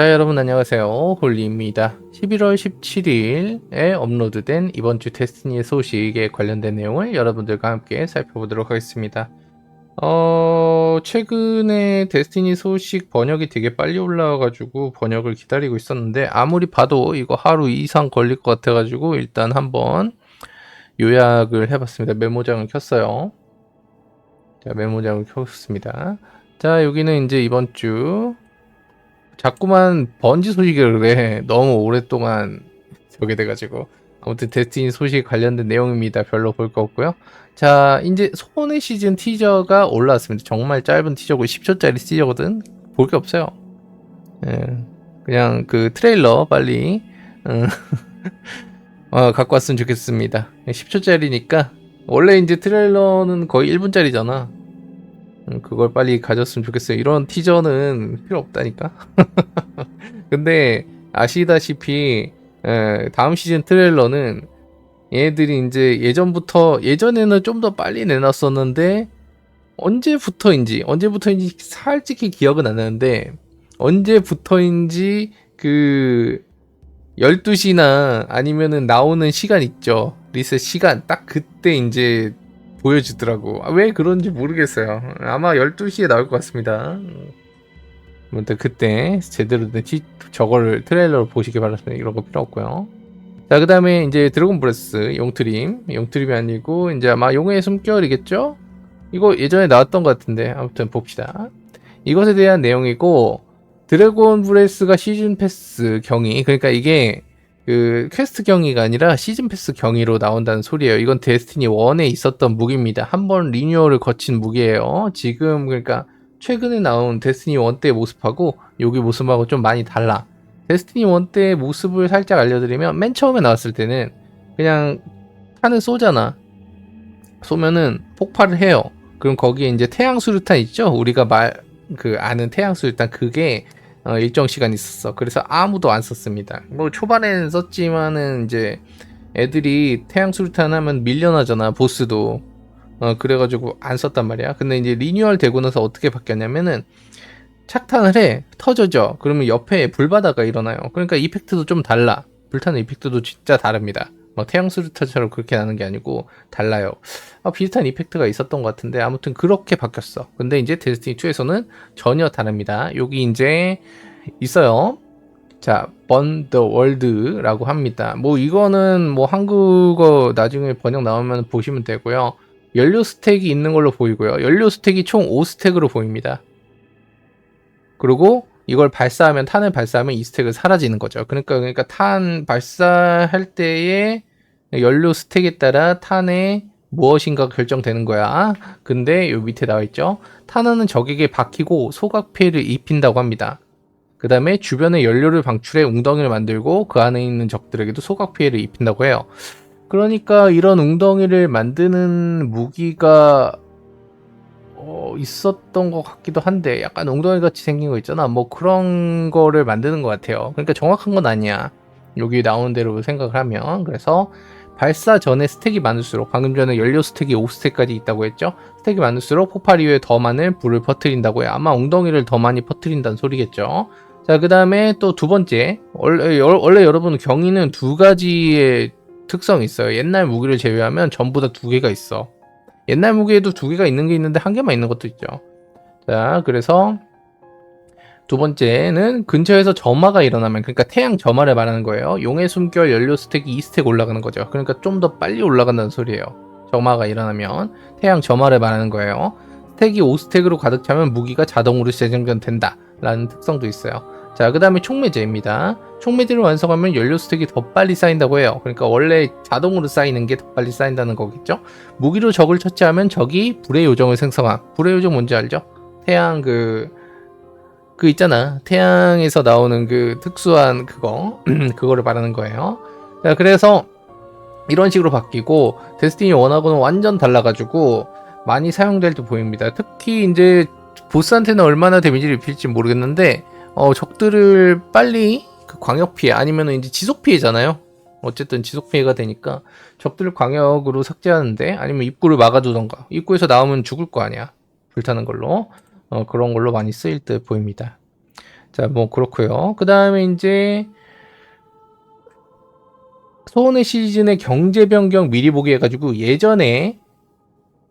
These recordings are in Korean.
자 여러분 안녕하세요. 홀리입니다. 11월 17일에 업로드된 이번 주 데스티니의 소식에 관련된 내용을 여러분들과 함께 살펴보도록 하겠습니다. 어 최근에 데스티니 소식 번역이 되게 빨리 올라와가지고 번역을 기다리고 있었는데 아무리 봐도 이거 하루 이상 걸릴 것 같아가지고 일단 한번 요약을 해봤습니다. 메모장을 켰어요. 자 메모장을 켰습니다. 자 여기는 이제 이번 주 자꾸만 번지 소식을 그래. 너무 오랫동안 저게 돼가지고. 아무튼 데스티니 소식 관련된 내용입니다. 별로 볼 거 없고요. 자, 이제 소원의 시즌 티저가 올라왔습니다. 정말 짧은 티저고 10초짜리 티저거든. 볼 게 없어요. 예, 그냥 그 트레일러 빨리 음, 어, 갖고 왔으면 좋겠습니다. 10초짜리니까 원래 이제 트레일러는 거의 1분짜리잖아. 음, 그걸 빨리 가졌으면 좋겠어요. 이런 티저는 필요 없다니까. 근데 아시다시피 에, 다음 시즌 트레일러는 얘들이 이제 예전부터 예전에는 좀 더 빨리 내놨었는데 언제부터인지 언제부터인지 솔직히 기억은 안 나는데 언제부터인지 그 12시나 아니면은 나오는 시간 있죠. 리셋 시간 딱 그때 이제 보여주더라고. 아, 왜 그런지 모르겠어요. 아마 12시에 나올 것 같습니다. 아무튼 그때 제대로 된 티, 저거를 트레일러로 보시기 바랍니다. 이런 거 필요 없고요. 자, 그 다음에 이제 드래곤 브레스 용트림. 용트림이 아니고 이제 아마 용의 숨결이겠죠? 이거 예전에 나왔던 것 같은데 아무튼 봅시다. 이것에 대한 내용이고 드래곤 브레스가 시즌 패스 경위 그러니까 이게 그 퀘스트 경위가 아니라 시즌 패스 경위로 나온다는 소리예요. 이건 데스티니 1에 있었던 무기입니다. 한 번 리뉴얼을 거친 무기예요. 지금 그러니까 최근에 나온 데스티니 1 때의 모습하고 여기 모습하고 좀 많이 달라. 데스티니 1 때의 모습을 살짝 알려드리면 맨 처음에 나왔을 때는 그냥 탄을 쏘잖아. 쏘면은 폭발을 해요. 그럼 거기에 이제 태양 수류탄 있죠? 우리가 말 그 아는 태양 수류탄 그게 어, 일정 시간 있었어. 그래서 아무도 안 썼습니다. 뭐 초반에는 썼지만은 이제 애들이 태양 수류탄 하면 밀려나잖아 보스도. 어 그래가지고 안 썼단 말이야. 근데 이제 리뉴얼 되고 나서 어떻게 바뀌었냐면은 착탄을 해 터져져. 그러면 옆에 불바다가 일어나요. 그러니까 이펙트도 좀 달라. 불타는 이펙트도 진짜 다릅니다. 뭐 태양 수류탄처럼 그렇게 나는 게 아니고 달라요. 아, 비슷한 이펙트가 있었던 것 같은데 아무튼 그렇게 바뀌었어. 근데 이제 데스티니 2에서는 전혀 다릅니다. 여기 이제 있어요. 자, 번더 월드라고 합니다. 뭐 이거는 뭐 한국어 나중에 번역 나오면 보시면 되고요. 연료 스택이 있는 걸로 보이고요. 연료 스택이 총 5스택으로 보입니다. 그리고 이걸 발사하면 탄을 발사하면 이 스택은 사라지는 거죠. 그러니까 그러니까 탄 발사할 때의 연료 스택에 따라 탄의 무엇인가 결정되는 거야. 근데 요 밑에 나와 있죠. 탄환은 적에게 박히고 소각 피해를 입힌다고 합니다. 그 다음에 주변에 연료를 방출해 웅덩이를 만들고 그 안에 있는 적들에게도 소각 피해를 입힌다고 해요. 그러니까 이런 웅덩이를 만드는 무기가 어, 있었던 것 같기도 한데 약간 웅덩이 같이 생긴 거 있잖아. 뭐 그런 거를 만드는 것 같아요. 그러니까 정확한 건 아니야. 여기 나오는 대로 생각을 하면 그래서 발사 전에 스택이 많을수록 방금 전에 연료 스택이 5스택까지 있다고 했죠. 스택이 많을수록 폭발 이후에 더 많은 불을 퍼뜨린다고 해요. 아마 웅덩이를 더 많이 퍼뜨린다는 소리겠죠. 자, 그 다음에 또 두 번째. 원래, 원래 여러분 경위는 두 가지의 특성이 있어요. 옛날 무기를 제외하면 전부 다 두 개가 있어. 옛날 무기에도 두 개가 있는 게 있는데 한 개만 있는 것도 있죠. 자, 그래서 두 번째는 근처에서 점화가 일어나면 그러니까 태양 점화를 말하는 거예요. 용의 숨결 연료 스택이 2스택 올라가는 거죠. 그러니까 좀 더 빨리 올라간다는 소리예요. 점화가 일어나면 태양 점화를 말하는 거예요. 스택이 5스택으로 가득 차면 무기가 자동으로 재정전된다 라는 특성도 있어요. 자, 그 다음에 총매제입니다. 총매제를 완성하면 연료 스택이 더 빨리 쌓인다고 해요. 그러니까 원래 자동으로 쌓이는 게 더 빨리 쌓인다는 거겠죠? 무기로 적을 처치하면 적이 불의 요정을 생성함. 불의 요정 뭔지 알죠? 태양 그, 그 있잖아. 태양에서 나오는 그 특수한 그거. 그거를 말하는 거예요. 자, 그래서 이런 식으로 바뀌고, 데스티니 1하고는 완전 달라가지고, 많이 사용될 때 보입니다. 특히 이제 보스한테는 얼마나 데미지를 입힐지 모르겠는데, 어, 적들을 빨리 그 광역 피해 아니면 이제 지속 피해잖아요. 어쨌든 지속 피해가 되니까 적들을 광역으로 삭제하는데 아니면 입구를 막아두던가 입구에서 나오면 죽을 거 아니야 불타는 걸로 어, 그런 걸로 많이 쓰일 듯 보입니다. 자, 뭐 그렇고요. 그 다음에 이제 소원의 시즌의 경제 변경 미리 보기 해가지고 예전에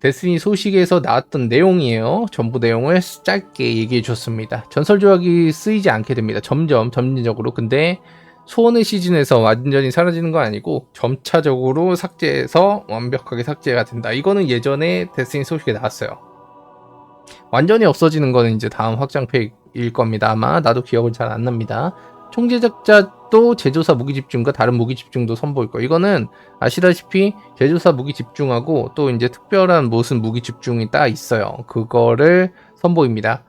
데스니 소식에서 나왔던 내용이에요. 전부 내용을 짧게 얘기해 줬습니다. 전설 조각이 쓰이지 않게 됩니다. 점점 점진적으로. 근데 소원의 시즌에서 완전히 사라지는 건 아니고 점차적으로 삭제해서 완벽하게 삭제가 된다. 이거는 예전에 데스니 소식에 나왔어요. 완전히 없어지는 거는 이제 다음 확장팩일 겁니다. 아마 나도 기억은 잘안 납니다. 총제작자 도 제조사 무기 집중과 다른 무기 집중도 선보일 거. 이거는 아시다시피 제조사 무기 집중하고 또 이제 특별한 무슨 무기 집중이 딱 있어요. 그거를 선보입니다.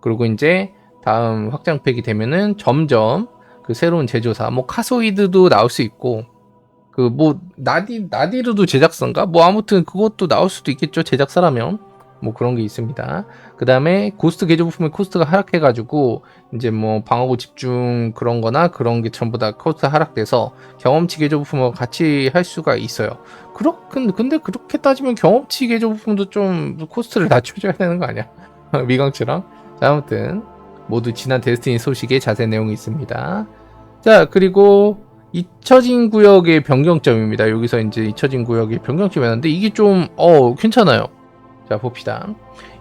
그리고 이제 다음 확장팩이 되면은 점점 그 새로운 제조사, 뭐 카소이드도 나올 수 있고 그 뭐 나디 나디르도 제작사인가? 뭐 아무튼 그것도 나올 수도 있겠죠. 제작사라면 뭐 그런 게 있습니다. 그 다음에 고스트 개조 부품의 코스트가 하락해가지고 이제 뭐 방어구 집중 그런 거나 그런 게 전부 다 코스트 하락돼서 경험치 개조 부품과 같이 할 수가 있어요. 그렇, 근- 근데 그렇게 따지면 경험치 개조 부품도 좀 코스트를 낮춰줘야 되는 거 아니야? 미강치랑. 자, 아무튼 모두 지난 데스티니 소식에 자세한 내용이 있습니다. 자, 그리고 잊혀진 구역의 변경점입니다. 여기서 이제 잊혀진 구역의 변경점이었는데 이게 좀, 어, 괜찮아요. 자, 봅시다.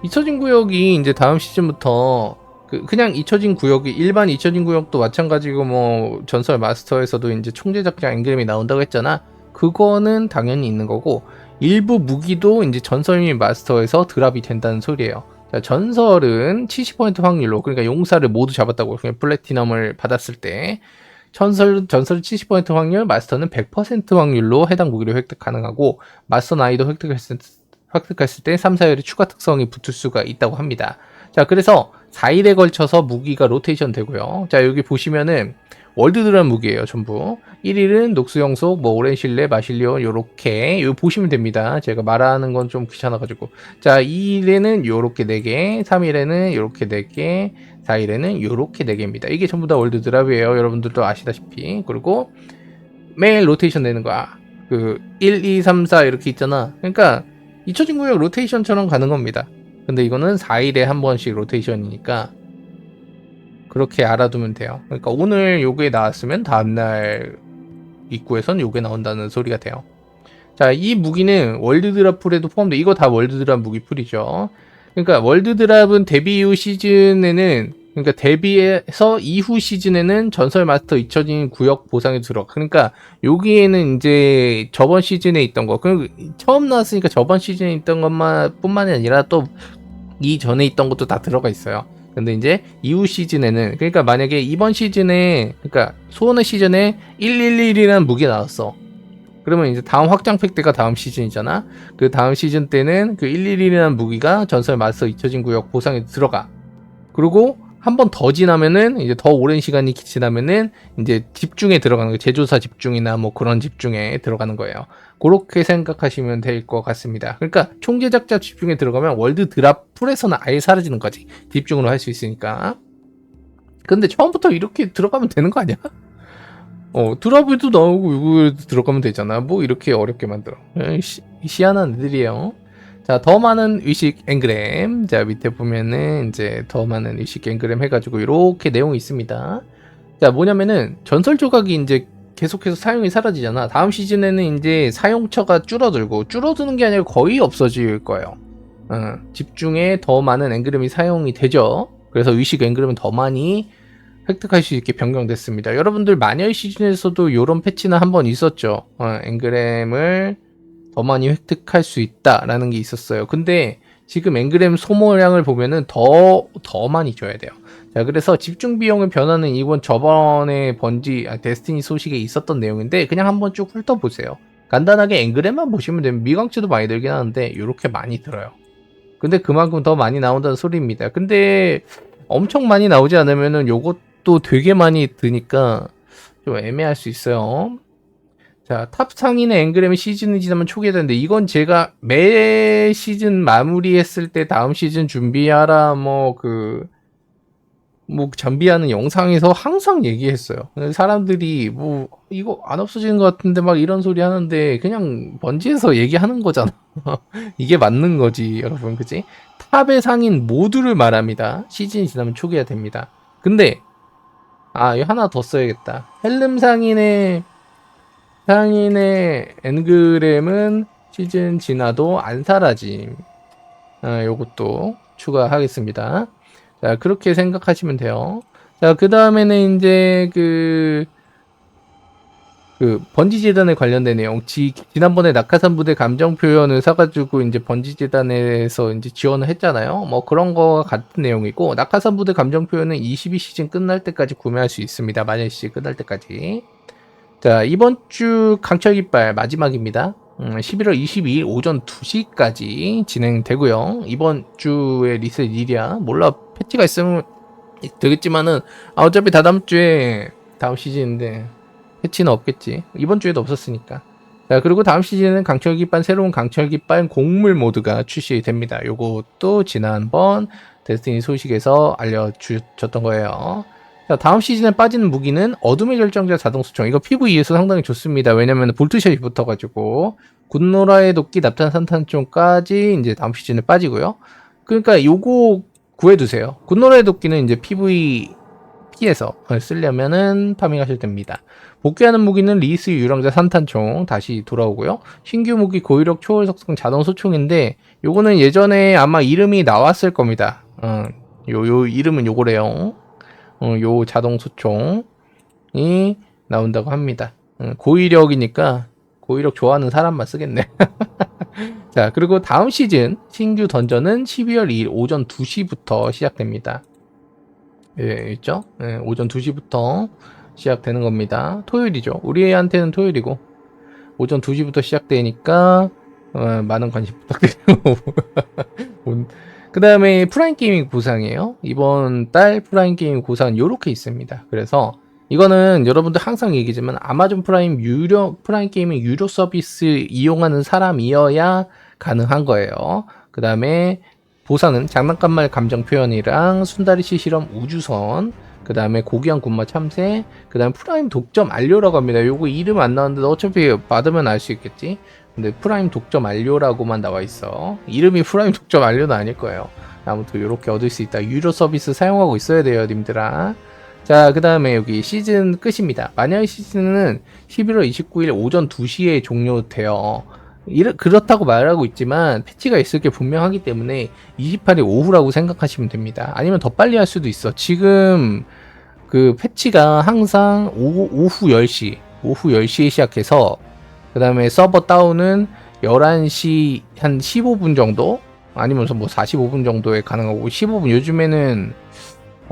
잊혀진 구역이 이제 다음 시즌부터 그 그냥 잊혀진 구역이 일반 잊혀진 구역도 마찬가지고 뭐 전설 마스터에서도 이제 총제작자 앵그램이 나온다고 했잖아. 그거는 당연히 있는 거고 일부 무기도 이제 전설 및 마스터에서 드랍이 된다는 소리예요. 자, 전설은 70% 확률로 그러니까 용사를 모두 잡았다고 그냥 플래티넘을 받았을 때 전설 전설 70% 확률, 마스터는 100% 확률로 해당 무기를 획득 가능하고 마스터 나이도 획득했을 획득했을 때 3, 4열의 추가 특성이 붙을 수가 있다고 합니다. 자, 그래서 4일에 걸쳐서 무기가 로테이션 되고요. 자, 여기 보시면은 월드드란 무기예요, 전부. 1일은 녹수영속, 뭐 오렌실레, 마실리온 요렇게 요 보시면 됩니다. 제가 말하는 건 좀 귀찮아 가지고. 자, 2일에는 요렇게 4개, 3일에는 요렇게 4개, 4일에는 요렇게 4개입니다. 이게 전부 다 월드 드랍이에요. 여러분들도 아시다시피. 그리고 매일 로테이션 되는 거야. 그 1, 2, 3, 4 이렇게 있잖아. 그러니까 잊혀진 구역 로테이션처럼 가는 겁니다. 근데 이거는 4일에 한 번씩 로테이션이니까 그렇게 알아두면 돼요. 그러니까 오늘 요게 나왔으면 다음날 입구에선 요게 나온다는 소리가 돼요. 자, 이 무기는 월드드랍 풀에도 포함돼. 이거 다 월드드랍 무기 풀이죠. 그러니까 월드드랍은 데뷔 이후 시즌에는 그러니까 데뷔해서 이후 시즌에는 전설 마스터 잊혀진 구역 보상에 들어가. 그러니까 여기에는 이제 저번 시즌에 있던 거, 그 처음 나왔으니까 저번 시즌에 있던 것만 뿐만이 아니라 또 이전에 있던 것도 다 들어가 있어요. 근데 이제 이후 시즌에는 그러니까 만약에 이번 시즌에 그러니까 소원의 시즌에 111이라는 무기 나왔어. 그러면 이제 다음 확장팩 때가 다음 시즌이잖아. 그 다음 시즌 때는 그 111이라는 무기가 전설 마스터 잊혀진 구역 보상에 들어가. 그리고 한 번 더 지나면은 이제 더 오랜 시간이 지나면은 이제 집중에 들어가는 거 제조사 집중이나 뭐 그런 집중에 들어가는 거예요. 그렇게 생각하시면 될 것 같습니다. 그러니까 총제작자 집중에 들어가면 월드 드랍 풀에서는 아예 사라지는 거지. 집중으로 할 수 있으니까. 근데 처음부터 이렇게 들어가면 되는 거 아니야? 어, 드랍에도 나오고 이거에도 들어가면 되잖아. 뭐 이렇게 어렵게 만들어. 에이, 시, 희한한 애들이에요. 자, 더 많은 의식 앵그램. 자, 밑에 보면은 이제 더 많은 의식 앵그램 해가지고 이렇게 내용이 있습니다. 자, 뭐냐면은 전설 조각이 이제 계속해서 사용이 사라지잖아. 다음 시즌에는 이제 사용처가 줄어들고 줄어드는 게 아니라 거의 없어질 거예요. 어, 집중에 더 많은 앵그램이 사용이 되죠. 그래서 의식 앵그램은 더 많이 획득할 수 있게 변경됐습니다. 여러분들 마녀의 시즌에서도 이런 패치는 한번 있었죠. 어, 앵그램을 더 많이 획득할 수 있다라는 게 있었어요. 근데 지금 앵그램 소모량을 보면은 더, 더 많이 줘야 돼요. 자, 그래서 집중 비용의 변화는 이번 저번에 번지, 아, 데스티니 소식에 있었던 내용인데 그냥 한번 쭉 훑어보세요. 간단하게 앵그램만 보시면 되면 미광치도 많이 들긴 하는데 이렇게 많이 들어요. 근데 그만큼 더 많이 나온다는 소리입니다. 근데 엄청 많이 나오지 않으면은 요것도 되게 많이 드니까 좀 애매할 수 있어요. 자, 탑 상인의 앵그램이 시즌이 지나면 초기화되는데 이건 제가 매 시즌 마무리했을 때 다음 시즌 준비하라 뭐그뭐 준비하는 영상에서 항상 얘기했어요. 사람들이 뭐 이거 안 없어지는 것 같은데 막 이런 소리 하는데 그냥 번지에서 얘기하는 거잖아. 이게 맞는 거지, 여러분, 그지? 탑의 상인 모두를 말합니다. 시즌이 지나면 초기화 됩니다. 근데 아 이거 하나 더 써야겠다. 헬름 상인의 상인의 엔그램은 시즌 지나도 안 사라짐. 아, 요것도 추가하겠습니다. 자, 그렇게 생각하시면 돼요. 자, 그 다음에는 이제 그, 그, 번지재단에 관련된 내용. 지, 지난번에 낙하산 부대 감정 표현을 사가지고 이제 번지재단에서 이제 지원을 했잖아요. 뭐 그런 거 같은 내용이고, 낙하산 부대 감정 표현은 22시즌 끝날 때까지 구매할 수 있습니다. 만약 시즌 끝날 때까지. 자, 이번 주 강철 깃발 마지막입니다. 음, 11월 22일 오전 2시까지 진행되고요. 이번 주에 리셋 일이야. 몰라 패치가 있으면 되겠지만은 아, 어차피 다다음 주에 다음 시즌인데 패치는 없겠지. 이번 주에도 없었으니까. 자, 그리고 다음 시즌은 강철 깃발 새로운 강철 깃발 곡물 모드가 출시됩니다. 요것도 지난번 데스티니 소식에서 알려주셨던 거예요. 자, 다음 시즌에 빠지는 무기는 어둠의 결정자 자동 수총. 이거 PVE에서 상당히 좋습니다. 왜냐면 볼트샷이 붙어가지고 굿노라의 도끼 납탄 산탄총까지 이제 다음 시즌에 빠지고요. 그러니까 요거 구해두세요. 굿노라의 도끼는 이제 PV 피해서 쓰려면은 파밍하실 됩니다. 복귀하는 무기는 리스 유령자 산탄총 다시 돌아오고요. 신규 무기 고위력 초월 속성 자동 소총인데 요거는 예전에 아마 이름이 나왔을 겁니다. 어, 요, 요 이름은 요거래요. 어, 요 자동 소총이 나온다고 합니다. 어, 고위력이니까 고위력 좋아하는 사람만 쓰겠네. 자, 그리고 다음 시즌 신규 던전은 12월 2일 오전 2시부터 시작됩니다. 예, 있죠? 예, 오전 2시부터 시작되는 겁니다. 토요일이죠. 우리한테는 토요일이고 오전 2시부터 시작되니까 어, 많은 관심 부탁드리고 그 다음에 프라임 게이밍 보상이에요. 이번 달 프라임 게이밍 보상은 이렇게 있습니다. 그래서 이거는 여러분들 항상 얘기지만 아마존 프라임 유료 프라임 게이밍 유료 서비스 이용하는 사람이어야 가능한 거예요. 그 다음에 보상은 장난감 말 감정 표현이랑 순다리 씨 실험 우주선 그 다음에 고귀한 군마 참새 그 다음에 프라임 독점 완료라고 합니다. 요거 이름 안 나왔는데 어차피 받으면 알 수 있겠지. 근데 프라임 독점 완료라고만 나와 있어. 이름이 프라임 독점 완료는 아닐 거예요. 아무튼 이렇게 얻을 수 있다. 유료 서비스 사용하고 있어야 돼요, 님들아. 자, 그 다음에 여기 시즌 끝입니다. 만약의 시즌은 11월 29일 오전 2시에 종료돼요. 이르, 그렇다고 말하고 있지만 패치가 있을 게 분명하기 때문에 28일 오후라고 생각하시면 됩니다. 아니면 더 빨리 할 수도 있어. 지금 그 패치가 항상 오후, 오후 10시, 오후 10시에 시작해서 그 다음에 서버 다운은 11시 한 15분 정도? 아니면 뭐 45분 정도에 가능하고 15분 요즘에는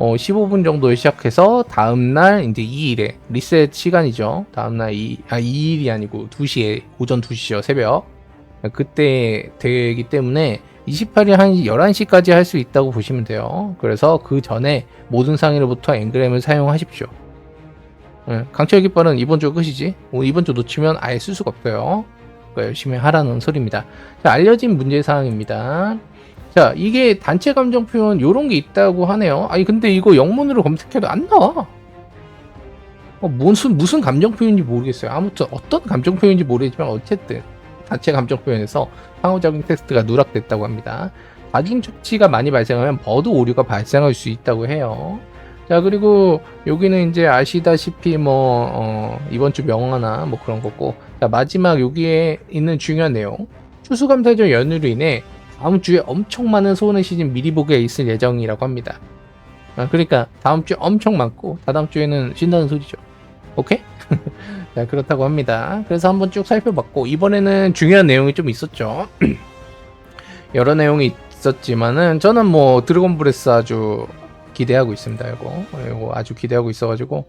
어 15분 정도에 시작해서 다음날 이제 2일에 리셋 시간이죠. 다음날 2, 아 2일이 아니고 2시에 오전 2시요 새벽 그때 되기 때문에 28일 한 11시까지 할 수 있다고 보시면 돼요. 그래서 그 전에 모든 상위로부터 앵그램을 사용하십시오. 예, 강철 깃발은 이번 주 끝이지. 뭐 이번 주 놓치면 아예 쓸 수가 없어요. 그러니까 열심히 하라는 소리입니다. 자, 알려진 문제 사항입니다. 자, 이게 단체 감정 표현 요런 게 있다고 하네요. 아니 근데 이거 영문으로 검색해도 안 나와. 어, 무슨 무슨 감정 표현인지 모르겠어요. 아무튼 어떤 감정 표현인지 모르겠지만 어쨌든 단체 감정 표현에서 상호작용 텍스트가 누락됐다고 합니다. 다중 처치가 많이 발생하면 버드 오류가 발생할 수 있다고 해요. 자 그리고 여기는 이제 아시다시피 뭐 어, 이번 주 명화나 뭐 그런 거고 자 마지막 여기에 있는 중요한 내용 추수감사절 연휴로 인해 다음 주에 엄청 많은 소원의 시즌 미리 보기에 있을 예정이라고 합니다. 아, 그러니까 다음 주에 엄청 많고 다다음 주에는 쉰다는 소리죠. 오케이? 자 그렇다고 합니다. 그래서 한번 쭉 살펴봤고 이번에는 중요한 내용이 좀 있었죠. 여러 내용이 있었지만은 저는 뭐 드래곤 브레스 아주 기대하고 있습니다. 이거 이거 아주 기대하고 있어가지고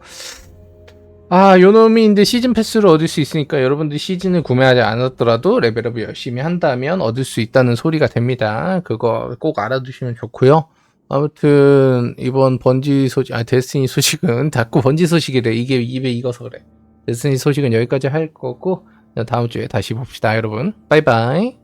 아 요놈이 이제 시즌 패스를 얻을 수 있으니까 여러분들이 시즌을 구매하지 않았더라도 레벨업을 열심히 한다면 얻을 수 있다는 소리가 됩니다. 그거 꼭 알아두시면 좋고요. 아무튼 이번 번지 소식, 아 데스티니 소식은 자꾸 번지 소식이래. 이게 입에 익어서 그래. 데스티니 소식은 여기까지 할 거고 다음 주에 다시 봅시다, 여러분. 바이바이.